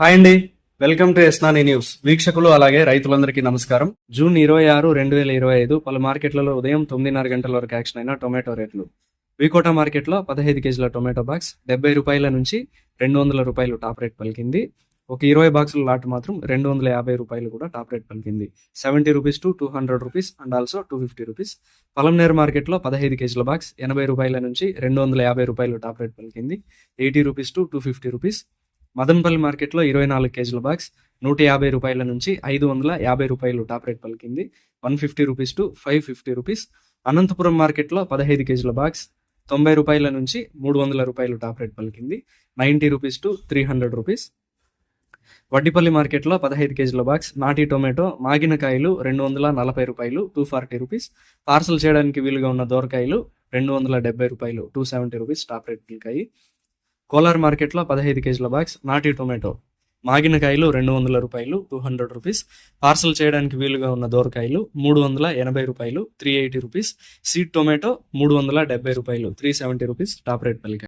Hi అండి. Welcome to ఎస్నాని news. వీక్షకులు అలాగే రైతులందరికీ నమస్కారం. జూన్ ఇరవై ఆరు రెండు వేల ఇరవై ఐదు పలు మార్కెట్లలో ఉదయం తొమ్మిదిన్నర గంటల వరకు యాక్షన్ అయిన టొమాటో రేట్లు. వికోటా మార్కెట్లో పదహైదు కేజీల టొమాటో బాక్స్ డెబ్బై రూపాయల నుంచి రెండు వందల రూపాయలు టాప్ రేట్ పలికింది. ఒక ఇరవై బాక్సుల లాట్ మాత్రం రెండు వందల యాభై రూపాయలు కూడా టాప్ రేట్ పలికింది. Seventy rupees to two hundred rupees and also two fifty rupees. Palamaner మార్కెట్లో పదహైదు కేజీల బాక్స్ ఎనభై రూపాయల నుంచి రెండు వందల యాభై రూపాయలు టాప్ రేట్ పలికింది. Eighty rupees to two fifty rupees. Madanapalli మార్కెట్లో ఇరవై నాలుగు కేజీల బాక్స్ నూట యాభై రూపాయల నుంచి ఐదు వందల యాభై రూపాయలు టాప్ రేట్ పలికింది. One fifty rupees to five fifty rupees. Anantapur మార్కెట్లో పదహైదు కేజీల బాక్స్ తొంభై రూపాయల నుంచి మూడు వందల రూపాయలు టాప్ రేట్ పలికింది. Ninety rupees to three hundred rupees. Vaddipalli మార్కెట్లో పదహైదు కేజీల బాక్స్ నాటి టొమాటో మాగిన కాయలు రెండు వందల నలభై రూపాయలు టూ ఫార్టీ రూపీస్. పార్సల్ చేయడానికి వీలుగా ఉన్న దోరకాయలు రెండు వందల డెబ్బై రూపాయలు two seventy rupees top rate పలికాయి. Kolar మార్కెట్లో పదహైదు కేజీల బాక్స్ నాటి టొమాటో. మాగిన కాయలు రెండు వందల రూపాయలు టూ హండ్రెడ్ రూపీస్. పార్సల్ చేయడానికి వీలుగా ఉన్న దోరకాయలు మూడు వందల ఎనభై రూపాయలు three eighty rupees. Seed tomato మూడు వందల డెబ్బై రూపాయలు three seventy rupees. Top rate పలికాయి